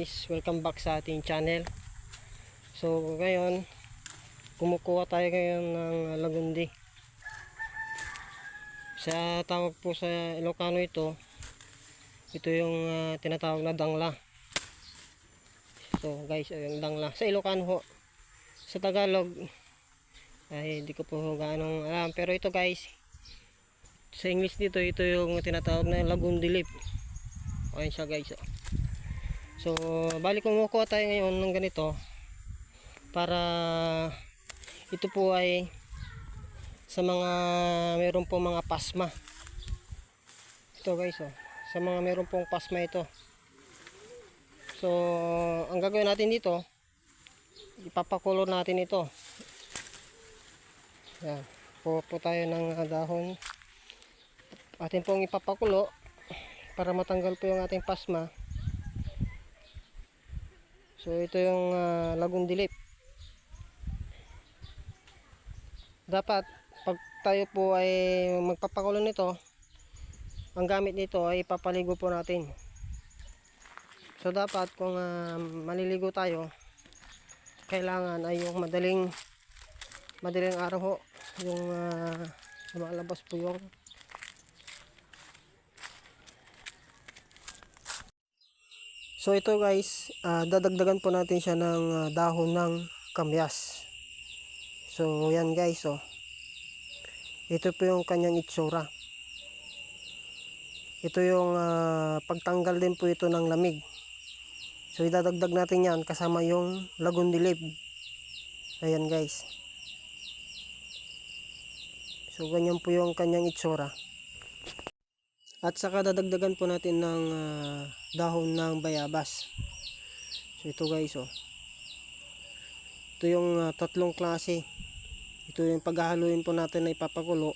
guys, welcome back sa ating channel. So ngayon, kumukuha tayo ngayon ng lagundi. Sa tawag po sa Ilocano ito, ito yung ah, tinatawag na dangla. So guys, yung dangla. Sa Ilocano ho, sa Tagalog, ay hindi ko po gaano alam. Pero ito guys, sa English dito, ito yung tinatawag na lagundi leaf. Ayan siya guys. oh. So, balik kumukuha tayo ngayon ng ganito para ito po ay sa mga meron po mga pasma. Ito guys, oh. sa mga meron pong pasma ito. So, ang gagawin natin dito, ipapakulo natin ito. Yan. Po po tayo ng dahon. Atin pong ipapakulo para matanggal po yung ating pasma. So ito yung uh, lagong dilip. Dapat pag tayo po ay magpapakulo nito, ang gamit nito ay ipapaligo po natin. So dapat kung ah, maliligo tayo, kailangan ay yung madaling madaling araw ho, yung uh, lumalabas po yung So ito guys, ah, dadagdagan po natin siya ng ah, dahon ng kamyas. So yan guys oh. Ito po yung kanyang itsura. Ito yung ah, pagtanggal din po ito ng lamig. So idadagdag natin yan kasama yung lagundilib. Ayan guys. So ganyan po yung kanyang itsura. At saka dadagdagan po natin ng ah, dahon ng bayabas. So ito guys oh. Ito yung ah, tatlong klase. Ito yung paghahaluin po natin na ipapakulo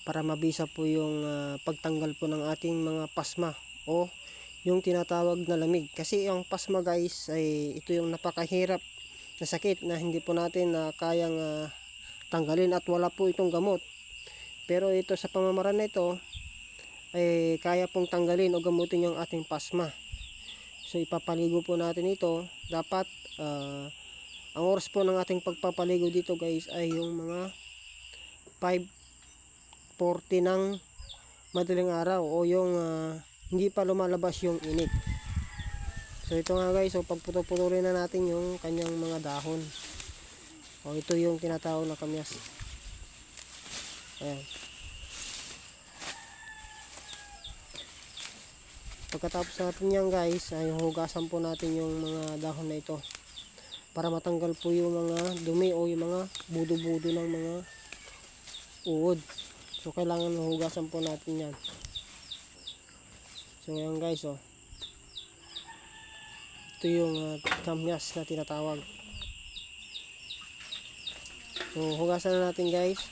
para mabisa po yung ah, pagtanggal po ng ating mga pasma o yung tinatawag na lamig. Kasi yung pasma guys ay ito yung napakahirap na sakit na hindi po natin na kayang ah, tanggalin at wala po itong gamot. Pero ito sa pamamaraan na ito ay kaya pong tanggalin o gamutin yung ating pasma. So ipapaligo po natin ito. Dapat ah, ang oras po ng ating pagpapaligo dito guys ay yung mga 5.40 ng madaling araw o yung ah, hindi pa lumalabas yung init. So ito nga guys, so pagputo-putulin na natin yung kanyang mga dahon. O ito yung tinatawag na kamyas. Ayan. Pagkatapos natin yan guys, ay hugasan po natin yung mga dahon na ito para matanggal po yung mga dumi o yung mga budo-budo ng mga uod. So kailangan hugasan po natin yan. So yan guys oh. Ito yung uh, kamyas na tinatawag. So hugasan na natin guys.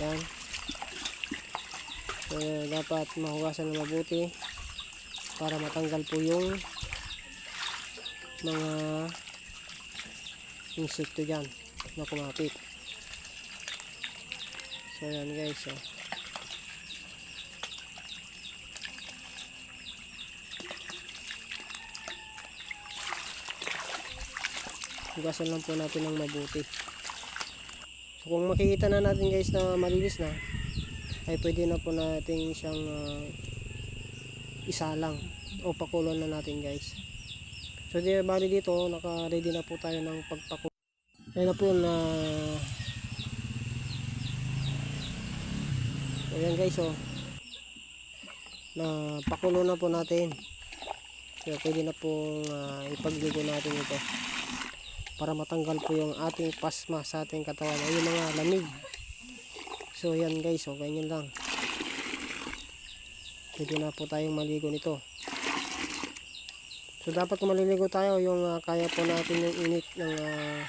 Yan. So dapat mahugasan na mabuti para matanggal po yung mga insekto dyan na kumapit. So yan guys. Oh. Hugasan lang po natin ng mabuti. So kung makikita na natin guys na malinis na, ay pwede na po natin siyang uh, isalang o pakuloan na natin guys. So di bali dito, naka-ready na po tayo ng pagpakulo. Ayun na po na So guys oh. Na pakulo na po natin. So pwede na pong uh, ipagligo natin ito. Para matanggal po yung ating pasma sa ating katawan. Ay yung mga lamig. So yan guys oh, ganyan lang. Pwede na po tayong maligo nito. So dapat kung maliligo tayo yung uh, kaya po natin yung init ng uh,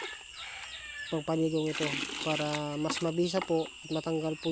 pagpaligong ito para mas mabisa po at matanggal po